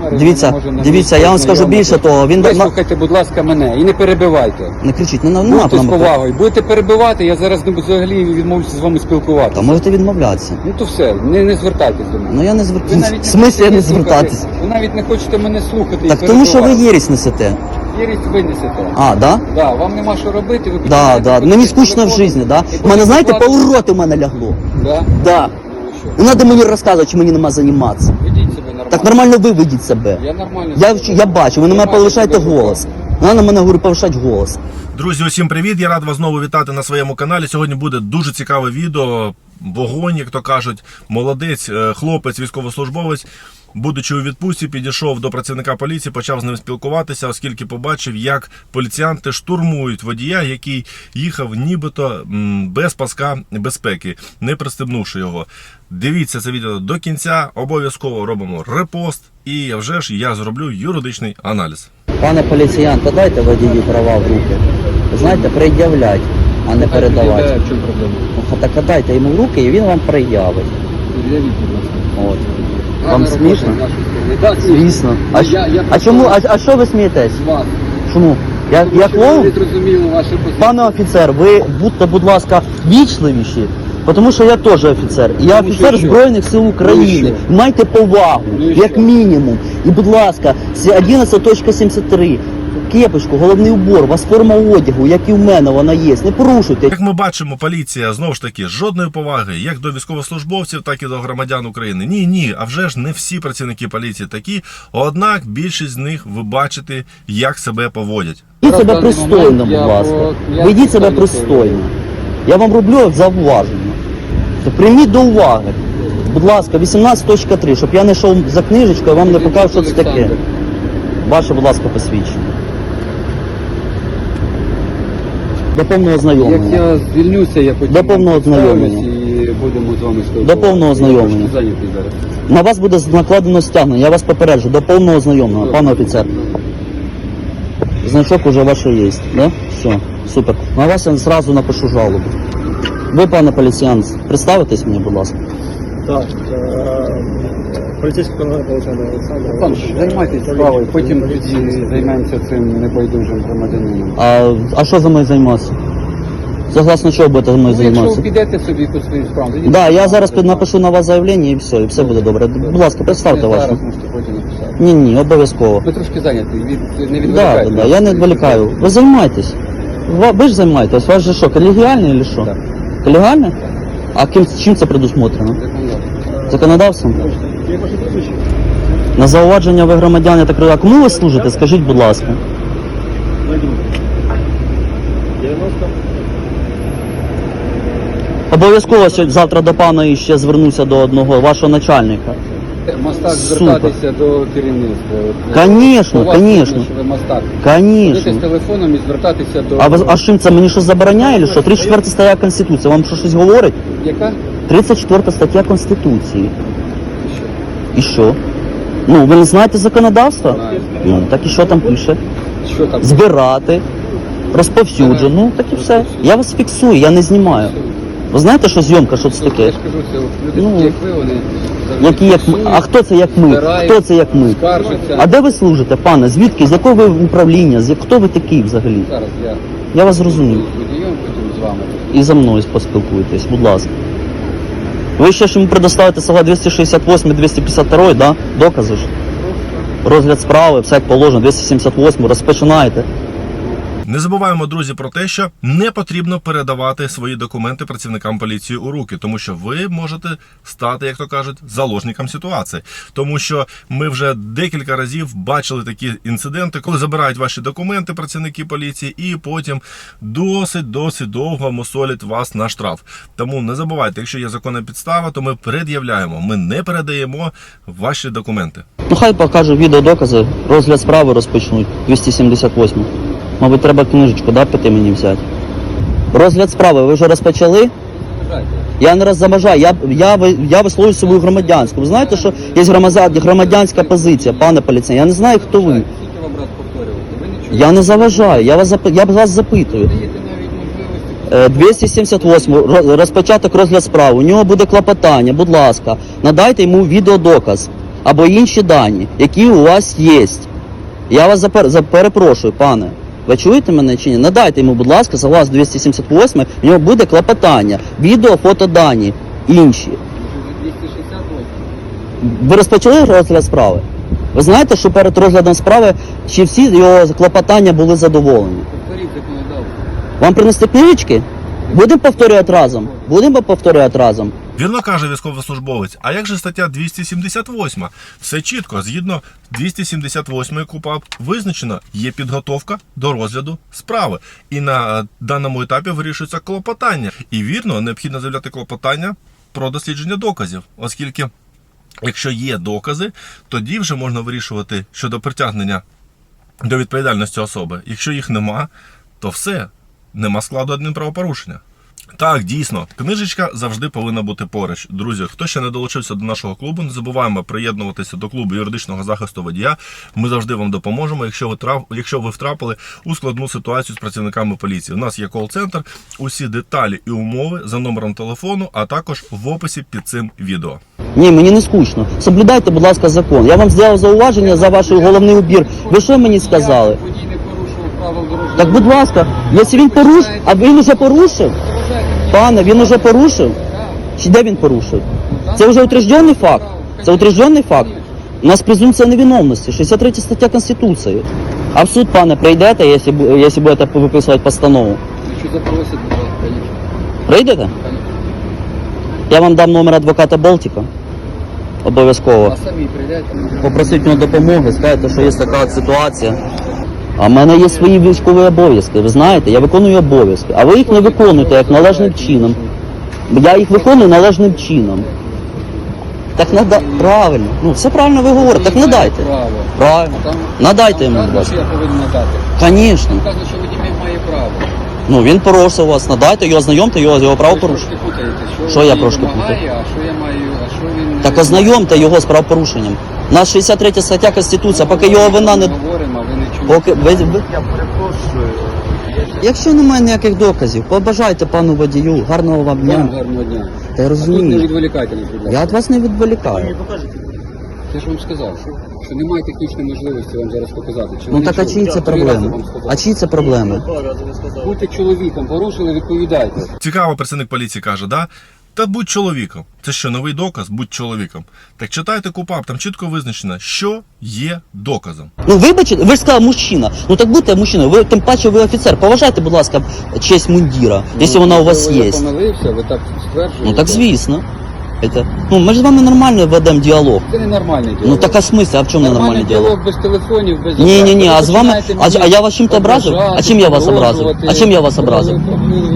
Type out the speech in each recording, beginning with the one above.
камери, Дивіться, дивіться, я вам скажу більше того. Він Вислухайте, будь ласка, мене і не перебивайте. не кричіть, не на не з повагою. Будете перебивати, я зараз не взагалі відмовлюся з вами спілкуватися. Та можете відмовлятися. Ну то все, не, не звертайтесь до мене. Ну я не звертаюся. В смислі я не звертатись? Ви навіть не хочете мене слухати. Так і тому що ви єрість несете. Єрість винесете. А, да? Да, вам нема що робити, ви Да, да. Мені скучно в житті, да? У мене, знаєте, полуроти в мене лягло. Да? Да. Ну треба мені розказувати, що мені нема займатися. Так нормально ви ведіть себе. Я нормально. Я, себе я бачу, ви на мене веду. голос. Вона на мене говорить повишати голос. Друзі, усім привіт! Я рад вас знову вітати на своєму каналі. Сьогодні буде дуже цікаве відео. Вогонь, як то кажуть, молодець, е, хлопець, військовослужбовець. Будучи у відпустці, підійшов до працівника поліції, почав з ним спілкуватися, оскільки побачив, як поліціянти штурмують водія, який їхав нібито без паска безпеки, не пристебнувши його. Дивіться це відео до кінця. Обов'язково робимо репост, і вже ж я зроблю юридичний аналіз. Пане поліціянт, та дайте водію права в руки. Знаєте, пред'являть, а не передавати. В чому проблема? Ну, Так дайте йому в руки і він вам пред'явить. Пред'явіть, будь ласка. От. Вам смішно? з сторони. Да, смішно. Звісно. А, щ- я- я а чому, а, а що ви смієтесь? Вас. Чому? Я, Тому я що клоун? Пане офіцер, ви будьте, будь ласка, вічливіші, тому що я теж офіцер. І я Ну, офіцер? Збройних сил України. Ну, Майте повагу, Ну, як мінімум. І, будь ласка, з 11.73. Кепочку, головний убор, у вас форма одягу, як і в мене вона є. Не порушуйте. Як ми бачимо, поліція знову ж таки жодної поваги як до військовослужбовців, так і до громадян України. Ні, ні, а вже ж не всі працівники поліції такі. Однак більшість з них ви бачите, як себе поводять. Ведіть себе пристойно, будь ласка. Ведіть себе пристойно. Я вам роблю зауваження. То прийміть до уваги. Будь ласка, 18.3, щоб я не йшов за книжечкою, вам не показав, що це таке. Ваше, будь ласка, посвідчення. До повного Як знайомлення. я звільнюся, я потім До повного представлюсь ознайомлення. і будемо з вами спілкуватися. До повного ознайомлення. Я трошки зайнятий зараз. На вас буде накладено стягнення, я вас попереджу, до повного знайомлення, пане офіцер. Значок уже ваш є, да? Все, супер. На вас я зразу напишу жалобу. Ви, пане поліціянт, представитесь мені, будь ласка. Так, е, поліцейський команда Олександр Олександр. Займайтесь справою, потім тоді займемося цим небайдужим громадянином. А, а що за мною займатися? Согласно чого будете мною Ну, якщо ви займатися? підете собі по своїм справам, тоді Да, я зараз під- напишу на вас заявлення і все, і все буде добре. Будь ласка, представте Ви ваше. зараз можете потім написати. Ні, ні, обов'язково. Ви трошки зайнятий, від, не Да, відволікайте. да, да, я не відволікаю. Ви займайтесь. Ва- Ви ж займаєтесь, у вас же що, колегіальне чи що? Так. Колегіальне? А ким, чим це предусмотрено? Законодавство. Законодавством? На зауваження ви громадяни так розумію. А кому ви служите? Скажіть, будь ласка. 90. Обов'язково завтра до пана ще звернуся до одного вашого начальника. Мастак звертатися до керівництва. Конечно, конечно. ви мастак. З телефоном і звертатися до... А, ви, а з чим це мені щось забороняє, чи що? 34 стаття Конституції. Вам що щось говорить? Яка? 34 стаття Конституції. І що? Ну, ви не знаєте законодавство? Знаю. Ну, так і що там пише? Що там? Збирати, розповсюджено. Ну, так і все. Я вас фіксую, я не знімаю. Ви знаєте, що зйомка, що це Я таке? ж кажу, це люди, Ну, такі, як ви, вони завжди Які як ми? А хто це як ми? Хто це як ми? Скаржаться. А де ви служите, пане? Звідки? З якого ви управління? З як- хто ви такий взагалі? Зараз я Я вас зрозумів. з водієм, потім з вами. І за мною поспілкуйтесь, будь ласка. Ви ще ж йому предоставите слова 268 252 да? Докази ж. Розгляд справи, все як положено, 278 розпочинаєте. Не забуваємо, друзі, про те, що не потрібно передавати свої документи працівникам поліції у руки, тому що ви можете стати, як то кажуть, заложником ситуації. Тому що ми вже декілька разів бачили такі інциденти, коли забирають ваші документи працівники поліції, і потім досить досить довго мусолять вас на штраф. Тому не забувайте, якщо є законна підстава, то ми пред'являємо. Ми не передаємо ваші документи. Ну хай покажу відеодокази, розгляд справи розпочнуть 278. Мабуть, треба книжечку, да, піти мені взяти. Розгляд справи ви вже розпочали? Я не розважаю, я, я, я висловлюю свою громадянську. Ви знаєте, що є громадянська позиція, пане поліцей. Я не знаю, хто ви. Раз Я не заважаю, я вас, я вас запитую. не даєте навіть можливості. Е, 278 ро- розпочаток розгляд справи. У нього буде клопотання, будь ласка, надайте йому відеодоказ. або інші дані, які у вас є. Я вас запер... перепрошую, пане. Ви чуєте мене чи ні? Надайте йому, будь ласка, согласно 278, в нього буде клопотання, відео, фотодані, інші. 268. Ви розпочали розгляд справи? Ви знаєте, що перед розглядом справи чи всі його клопотання були задоволені? Вам принести книжечки? Будемо повторювати разом? Будемо повторювати разом. Вірно каже військовослужбовець. А як же стаття 278? Все чітко, згідно 278 КУПАП, визначено, є підготовка до розгляду справи. І на е, даному етапі вирішується клопотання. І вірно, необхідно заявляти клопотання про дослідження доказів, оскільки. Якщо є докази, тоді вже можна вирішувати щодо притягнення до відповідальності особи. Якщо їх нема, то все, нема складу адмінправопорушення. Так, дійсно, книжечка завжди повинна бути поруч. Друзі, хто ще не долучився до нашого клубу, не забуваємо приєднуватися до клубу юридичного захисту водія. Ми завжди вам допоможемо, якщо ви трав... якщо ви втрапили у складну ситуацію з працівниками поліції. У нас є кол-центр, усі деталі і умови за номером телефону, а також в описі під цим відео. Ні, мені не скучно. Соблюдайте, будь ласка, закон. Я вам зробив зауваження за ваш головний убір. Ви що мені сказали? Водій не порушував правил дорожнього Так, будь ласка, якщо він порушив, а він уже порушив, пане, він уже порушив. Чи де він порушив? Це вже утверджений факт. Це утверджений факт. У нас презумпція невиновності, 63 стаття Конституції. А в суд, пане, прийдете, якщо, якщо будете виписувати постанову? Якщо запросять, будь ласка, конечно. Прийдете? Я вам дам номер адвоката Болтика. Обов'язково. А самі прийдете. Попросить нього допомоги, скажете, що є така ситуація. А в мене є свої військові обов'язки. Ви знаєте, я виконую обов'язки, а ви їх не виконуєте як належним чином. Я їх виконую належним чином. Так нада... правильно. Ну, все правильно ви говорите. Так надайте. Право. Правильно. Надайте йому, будь ласка. Звісно. Там вказано, що водій має право. Ну він порушив вас, надайте його, ознайомте його його Ви правопорушенням. Що я трошки путаю? А що я маю, а що він... Так ознайомте його з правопорушенням. У нас 63 стаття Конституції, поки його вина не. Ми говоримо, ви. Поки ви, ви... Якщо немає ніяких доказів, побажайте пану водію, гарного вам Вам дня. гарного дня. Та я А тут не відволікайте нас, будь ласка. Я від вас не відволікаю. Я ж вам сказав, що немає технічної можливості вам зараз показати. Чи Ну так а чули? чиї це Три рази проблеми? вам сказав. А чиї це проблеми? Будьте чоловіком, порушили, відповідайте. Цікаво, працівник поліції каже, да? Та будь чоловіком. Це що, новий доказ? Будь чоловіком. Так читайте КУПАП, там чітко визначено, що є доказом. Ну вибачте, ви ж сказали мужчина. Ну так будьте мужчиною. Ви тим паче ви офіцер. Поважайте, будь ласка, честь мундіра, якщо вона у вас ви є. помилився, ви так стверджуєте. Ну так звісно. Это... Ну ми ж з вами нормально ведемо діалог. Це не нормальний діалог. Ну так а в смислі, а в чому ненормальний діалог? без телефонів, без Ні, ні, ні, а з вами, а, а я вас чим-то образив? А чим я вас образив? А чим я вас образив?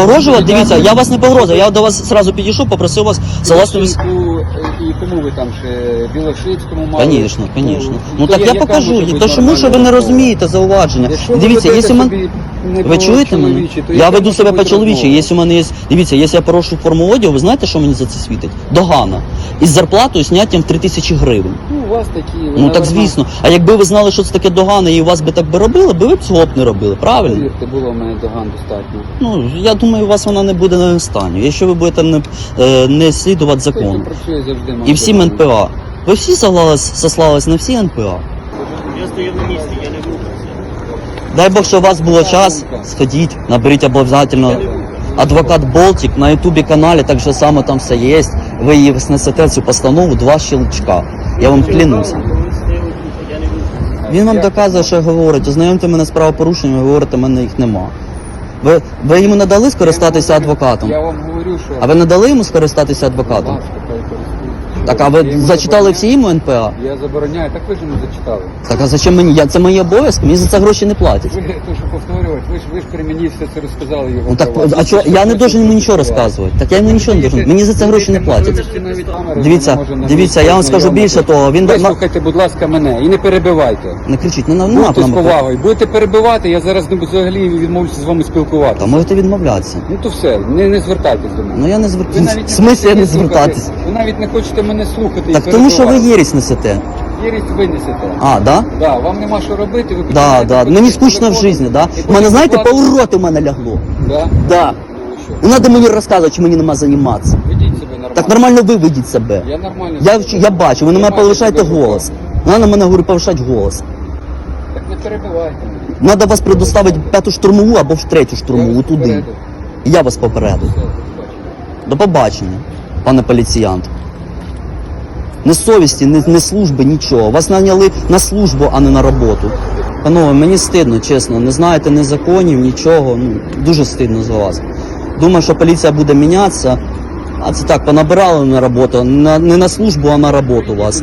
Погрожувати? Дивіться, я вас не погрожую. Я до вас зразу підійшов, попросив вас. Білошинську, е, І кому ви там ще Білошицькому мали? Конечно, конечно. Ну так я- покажу. То чому що ви не розумієте зауваження? Дивіться, якщо мен... собі не Ви чуєте мене? Я веду себе по-чоловічі. Якщо у мене є. Дивіться, якщо я порушу форму одягу, ви знаєте, що мені за це світить? Догана. Із зарплатою зняттям в 3 тисячі гривень. Ну, у вас такі... Ну так звісно. А якби ви знали, що це таке догана, і у вас би так би робили, би ви б цього б не робили, правильно? Повірте, було в мене доган достатньо. Ну я думаю, у вас вона не буде на останню. Якщо ви будете не, е, не слідувати закону. працює завжди. мав І всім доган. НПА. Ви всі сослались, сослались на всі НПА. Я стою на місці, я не рухався. Дай Бог, що у вас було час, сходіть, наберіть обов'язково адвокат Болтик на ютубі каналі, так же само там все є. Ви її снесете цю постанову два щелчка. Я вам клянуся. Він вам доказує, що говорить, ознайомте мене з правопорушеннями, ви говорите, мене їх нема. Ви, ви йому не дали скористатися адвокатом? Я вам говорю, що... А ви не дали йому скористатися адвокатом? Будь ласка, хай користується. Так, а ви зачитали всі йому НПА? Я забороняю, так ви ж не зачитали. Так, а зачем мені? Я, це мої обов'язки, мені за це гроші не платять. Ви, то, що повторювати, ви ж, ви ж при мені все це розказали його Ну так, права. а чого, я не должен йому нічого розказувати. Так я йому нічого не должен. Мені за це гроші не платять. Дивіться, дивіться, я вам скажу більше того, він Вислухайте, будь ласка, мене і не перебивайте. не кричіть, не на не Будьте з повагою. Будете перебивати, я зараз не буду взагалі відмовлюся з вами спілкуватися. Та можете відмовлятися. Ну то все, не, не звертайтесь до мене. Ну я не звертаюся. В смислі я не звертатись? Ви навіть не хочете мене слухати. Так і тому що ви перебивати. єрість несете. Єрість винесете. А, да? Да, вам нема що робити, ви Да, да. Мені скучно в житті, да? У мене, знаєте, полроти у мене лягло. Да? Да. Що? Не треба мені розказувати, чи мені нема займатися. Ведіть себе нормально. Так нормально ви ведіть себе. Я нормально. Я, себе я веду. бачу, ви на мене Нормально повишаєте себе веду. голос. Вона на мене говорить повишати голос. Так не перебивайте мене. Надо вас предоставити в п'яту штурмову або в третю Я штурмову вас туди. попередив. І я вас попереду. Все, до побачення. До побачення, пане поліціянт. Не совісті, не, не служби, нічого. Вас наняли на службу, а не на роботу. Панове, мені стидно, чесно. Не знаєте ні законів, нічого. Ну, дуже стидно за вас. Думаю, що поліція буде мінятися. А це так, понабирали на роботу. На, не на службу, а на роботу вас.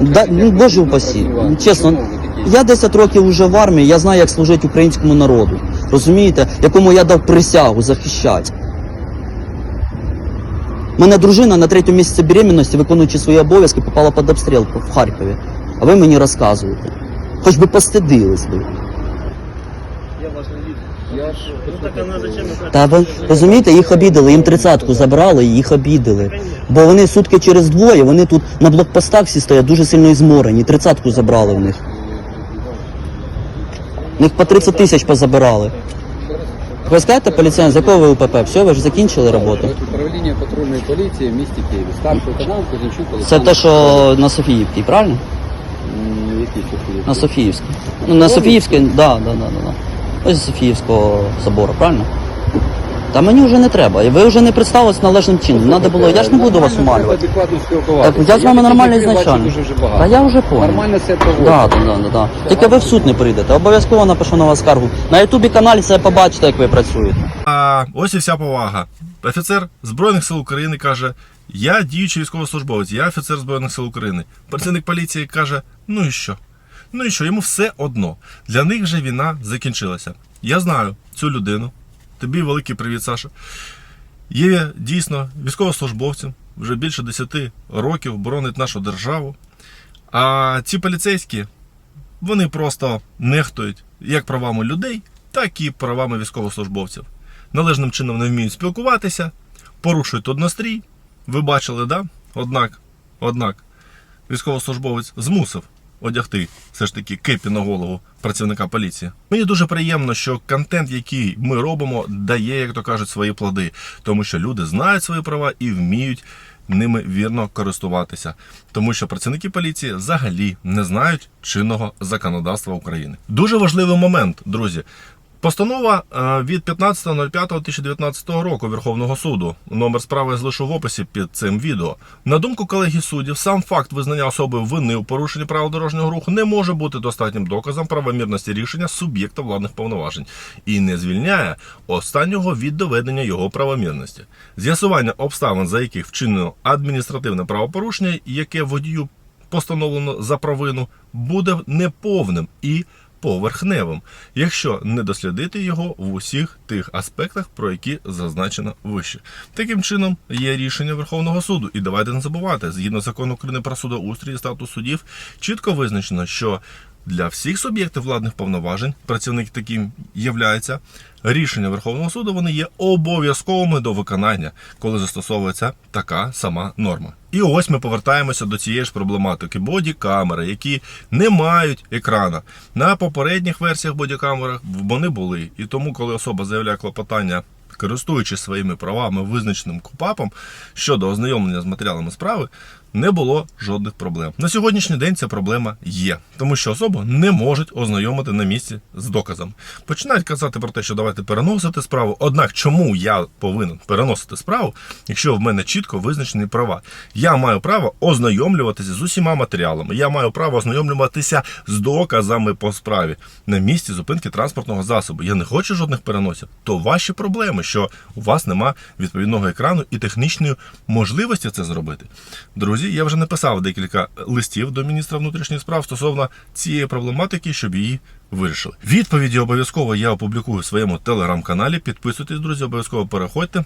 Да, ну, боже упасі. Чесно, я 10 років вже в армії, я знаю, як служити українському народу. Розумієте, якому я дав присягу захищати. Мене дружина на третьому місяці беременності, виконуючи свої обов'язки, попала під обстріл в Харкові. А ви мені розказуєте. Хоч би постидились ви. Я вас не вижу. Я ж Ну так зачем? Та ви розумієте, їх обідали, їм тридцатку забрали і їх обідали. Бо вони сутки через двоє, вони тут на блокпостах всі стоять дуже сильно ізморені. Тридцатку забрали в них. В них по 30 тисяч позабирали. Ви скажете поліціян, з якого ви УПП? Все, ви ж закінчили роботу? Управління патрульної поліції в місті Києві. Старший лейтенант Кузінчук Це Олександр. те, що на Софіївській, правильно? М, Які ще На Софіївській. Ну, на Софіївській, да, да, да, да, да. Ось з Софіївського собору, правильно? Та мені вже не треба. І ви вже не представились належним чином. Надо було, я ж не буду вас умалювати. адекватно спілкуватися. Так, я з вами таких нормально людей бачу ізначально. Дуже, вже багато. Та я вже понял. Нормально себе проводить. Да, да, да, да, да. Тільки ви в суд не прийдете. Обов'язково напишу на вас скаргу. На ютубі каналі це побачите, як ви працюєте. А ось і вся повага. Офіцер Збройних сил України каже: Я діючий військовослужбовець, я офіцер Збройних сил України. Працівник поліції каже: Ну і що? Ну і що, йому все одно. Для них вже війна закінчилася. Я знаю цю людину. Тобі великий привіт, Саша. Є дійсно військовослужбовцем, вже більше 10 років боронить нашу державу. А ці поліцейські, вони просто нехтують як правами людей, так і правами військовослужбовців. Належним чином не вміють спілкуватися, порушують однострій. Ви бачили, да? Однак, однак, військовослужбовець змусив одягти все ж таки кепі на голову працівника поліції. Мені дуже приємно, що контент, який ми робимо, дає, як то кажуть, свої плоди, тому що люди знають свої права і вміють ними вірно користуватися, тому що працівники поліції взагалі не знають чинного законодавства України. Дуже важливий момент, друзі. Постанова е, від 15.05.2019 року Верховного суду. Номер справи я залишу в описі під цим відео. На думку колегії суддів, сам факт визнання особи вини у порушенні правил дорожнього руху не може бути достатнім доказом правомірності рішення суб'єкта владних повноважень і не звільняє останнього від доведення його правомірності. З'ясування обставин, за яких вчинено адміністративне правопорушення, яке водію постановлено за провину, буде неповним і поверхневим, якщо не дослідити його в усіх тих аспектах, про які зазначено вище. Таким чином є рішення Верховного суду. І давайте не забувати, згідно закону України про судоустрій і статус суддів, чітко визначено, що для всіх суб'єктів владних повноважень, працівник таким являється, рішення Верховного суду вони є обов'язковими до виконання, коли застосовується така сама норма. І ось ми повертаємося до цієї ж проблематики. Бодікамери, які не мають екрана. На попередніх версіях бодікамер вони були. І тому, коли особа заявляє клопотання. Користуючись своїми правами, визначеним КУПАПом щодо ознайомлення з матеріалами справи, не було жодних проблем. На сьогоднішній день ця проблема є, тому що особу не можуть ознайомити на місці з доказом. Починають казати про те, що давайте переносити справу. Однак, чому я повинен переносити справу, якщо в мене чітко визначені права? Я маю право ознайомлюватися з усіма матеріалами. Я маю право ознайомлюватися з доказами по справі на місці зупинки транспортного засобу. Я не хочу жодних переносів. То ваші проблеми, що у вас нема відповідного екрану і технічної можливості це зробити. Друзі, я вже написав декілька листів до міністра внутрішніх справ стосовно цієї проблематики, щоб її вирішили. Відповіді обов'язково я опублікую в своєму телеграм-каналі. Підписуйтесь, друзі, обов'язково переходьте.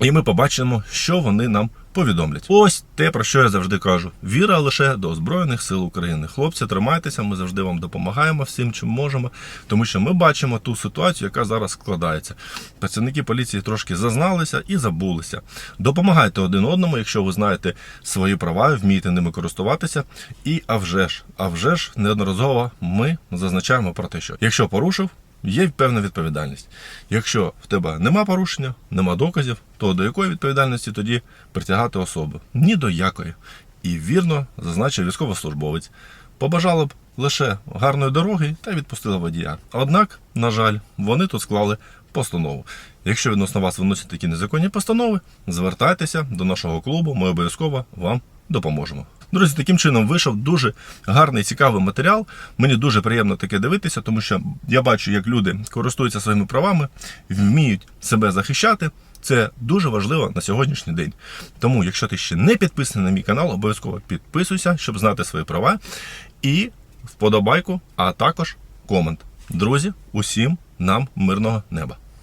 І ми побачимо, що вони нам повідомлять. Ось те, про що я завжди кажу: віра лише до Збройних сил України. Хлопці, тримайтеся, ми завжди вам допомагаємо всім, чим можемо, тому що ми бачимо ту ситуацію, яка зараз складається. Працівники поліції трошки зазналися і забулися. Допомагайте один одному, якщо ви знаєте свої права, вмієте ними користуватися. І а вже ж, а вже ж неодноразово ми зазначаємо про те, що якщо порушив. Є певна відповідальність. Якщо в тебе нема порушення, нема доказів, то до якої відповідальності тоді притягати особу? Ні до якої. І вірно зазначив військовослужбовець. Побажала б лише гарної дороги та відпустила водія. Однак, на жаль, вони тут склали постанову. Якщо відносно вас виносять такі незаконні постанови, звертайтеся до нашого клубу, ми обов'язково вам допоможемо. Друзі, таким чином вийшов дуже гарний цікавий матеріал. Мені дуже приємно таке дивитися, тому що я бачу, як люди користуються своїми правами, вміють себе захищати. Це дуже важливо на сьогоднішній день. Тому, якщо ти ще не підписаний на мій канал, обов'язково підписуйся, щоб знати свої права. І вподобайку, а також комент. Друзі, усім нам мирного неба.